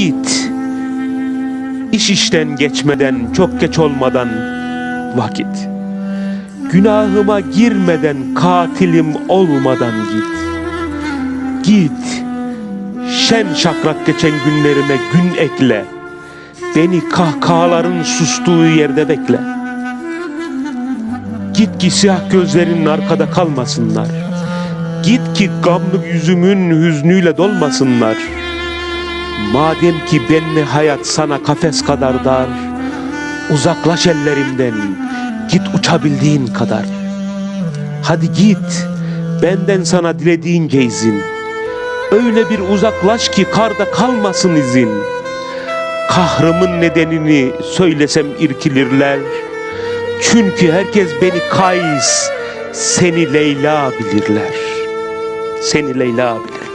Git. İş işten geçmeden, çok geç olmadan vakit. Günahıma girmeden, katilim olmadan git. Git. Şen şakrak geçen günlerime gün ekle. Beni kahkahaların sustuğu yerde bekle. Git ki siyah gözlerinin arkada kalmasınlar. Git ki gamlı yüzümün hüznüyle dolmasınlar. Madem ki benli hayat sana kafes kadar dar, uzaklaş ellerimden, git uçabildiğin kadar. Hadi git, benden sana dilediğince izin. Öyle bir uzaklaş ki karda kalmasın izin. Kahrımın nedenini söylesem irkilirler. Çünkü herkes beni Kays, seni Leyla bilirler. Seni Leyla bilir.